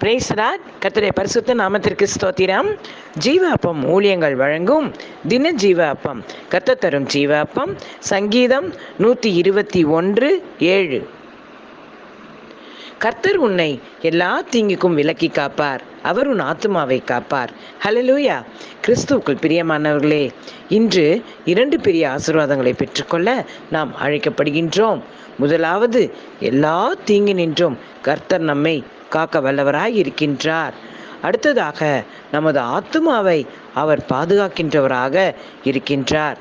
பிரேசராட் கர்த்தருடைய பரிசுத்த நாமத்திற்கு ஸ்தோத்திரம். ஜீவ அப்பம் ஊழியங்கள் வழங்கும் தின ஜீவ அப்பம் கத்த தரும் ஜீவ அப்பம் சங்கீதம் நூற்றி இருபத்தி ஒன்று ஏழு. கர்த்தர் உன்னை எல்லா தீங்குக்கும் விலக்கி காப்பார். அவர் உன் ஆத்துமாவை காப்பார். ஹலலூயா கிறிஸ்துவுக்குள் பிரியமானவர்களே இன்று இரண்டு பெரிய ஆசீர்வாதங்களை பெற்றுக்கொள்ள நாம் அழைக்கப்படுகின்றோம். முதலாவது எல்லா தீங்கு நின்றும் கர்த்தர் நம்மை காக்க வல்லவராய் இருக்கின்றார். அடுத்ததாக நமது ஆத்துமாவை அவர் பாதுகாக்கின்றவராக இருக்கின்றார்.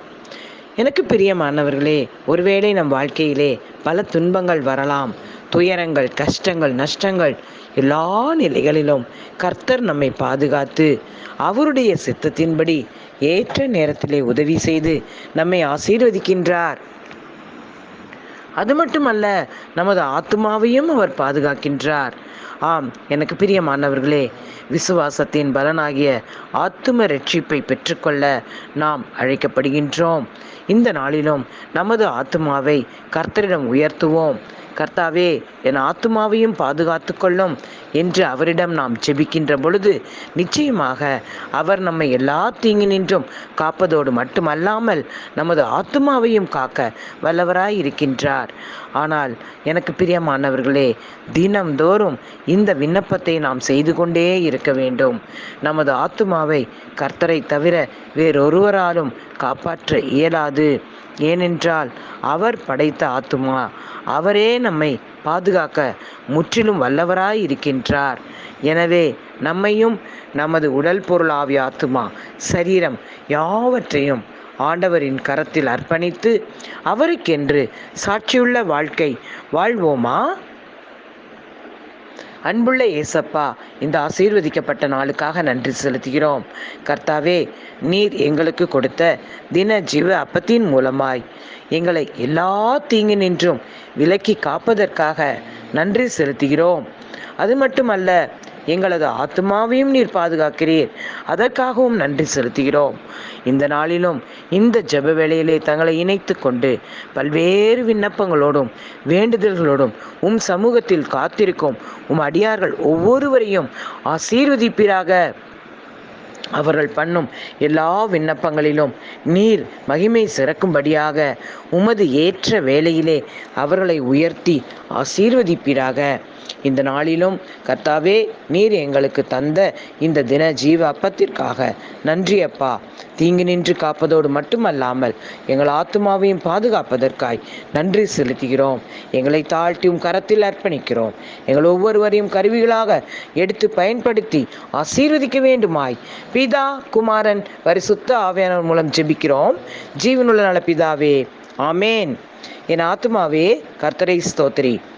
எனக்கு பிரியமானவர்களே ஒருவேளை நம் வாழ்க்கையிலே பல துன்பங்கள் வரலாம். துயரங்கள் கஷ்டங்கள் நஷ்டங்கள் எல்லா நிலைகளிலும் கர்த்தர் நம்மை பாதுகாத்து அவருடைய சித்தத்தின்படி ஏற்ற நேரத்திலே உதவி செய்து நம்மை ஆசீர்வதிக்கின்றார். அது மட்டுமல்ல நமது ஆத்மாவையும் அவர் பாதுகாக்கின்றார். ஆம் எனக்கு பிரியமானவர்களே விசுவாசத்தின் பலனாகிய ஆத்தும ரட்சிப்பை பெற்றுக்கொள்ள நாம் அழைக்கப்படுகின்றோம். இந்த நாளிலும் நமது ஆத்மாவை கர்த்தரிடம் உயர்த்துவோம். கர்த்தாவே என் ஆத்மாவையும் பாதுகாத்து கொள்ளும் என்று அவரிடம் நாம் ஜெபிக்கின்ற பொழுது நிச்சயமாக அவர் நம்மை எல்லா தீங்கு நின்றும் காப்பதோடு மட்டுமல்லாமல் நமது ஆத்மாவையும் காக்க வல்லவராய் இருக்கின்றார் ஆனால் எனக்கு பிரியமானவர்களே தினம்தோறும் இந்த விண்ணப்பத்தை நாம் செய்து கொண்டே இருக்க வேண்டும். நமது ஆத்மாவை கர்த்தரை தவிர வேறொருவராலும் காப்பாற்ற இயலாது. ஏனென்றால் அவர் படைத்த ஆத்துமா அவரே நம்மை பாதுகாக்க முற்றிலும் வல்லவராய் இருக்கின்றார். எனவே நம்மையும் நமது உடல் பொருள் ஆவிய ஆத்துமா சரீரம் யாவற்றையும் ஆண்டவரின் கரத்தில் அர்ப்பணித்து அவருக்கென்று சாட்சியுள்ள வாழ்க்கை வாழ்வோமா? அன்புள்ள ஏசப்பா இந்த ஆசீர்வதிக்கப்பட்ட நாளுக்காக நன்றி செலுத்துகிறோம். கர்த்தாவே நீர் எங்களுக்கு கொடுத்த தின ஜீவ அப்பத்தின் மூலமாய் எங்களை எல்லா தீங்கு நின்றும் விலக்கி காப்பதற்காக நன்றி செலுத்துகிறோம். அது மட்டுமல்ல எங்களது ஆத்மாவையும் நீர் பாதுகாக்கிறீர். அதற்காகவும் நன்றி செலுத்துகிறோம். இந்த நாளிலும் இந்த ஜெப வேளையிலே தங்களை இணைத்து கொண்டு பல்வேறு விண்ணப்பங்களோடும் வேண்டுதல்களோடும் உம் சமூகத்தில் காத்திருக்கும் உம் அடியார்கள் ஒவ்வொருவரையும் ஆசீர்வதிப்பீராக. அவர்கள் பண்ணும் எல்லா விண்ணப்பங்களிலும் நீர் மகிமை சிறக்கும்படியாக உமது ஏற்ற வேலையிலே அவர்களை உயர்த்தி ஆசீர்வதிப்பீராக. இந்த நாளிலும் கர்த்தாவே நீர் எங்களுக்கு தந்த இந்த தின ஜீவ அப்பத்திற்காக நன்றி அப்பா. தீங்கு நின்று காப்பதோடு மட்டுமல்லாமல் எங்கள் ஆத்மாவையும் பாதுகாப்பதற்காய் நன்றி செலுத்துகிறோம். எங்களை தாழ்த்தியும் கரத்தில் அர்ப்பணிக்கிறோம். எங்கள் ஒவ்வொருவரையும் கருவிகளாக எடுத்து பயன்படுத்தி ஆசீர்வதிக்க வேண்டுமாய். பிதா குமாரன் பரிசுத்த ஆவியானவர் மூலம் ஜெபிக்கிறோம். ஜீவனுள்ள நல பிதாவே ஆமேன். என் ஆத்மாவே கர்த்தரை ஸ்தோத்திரி.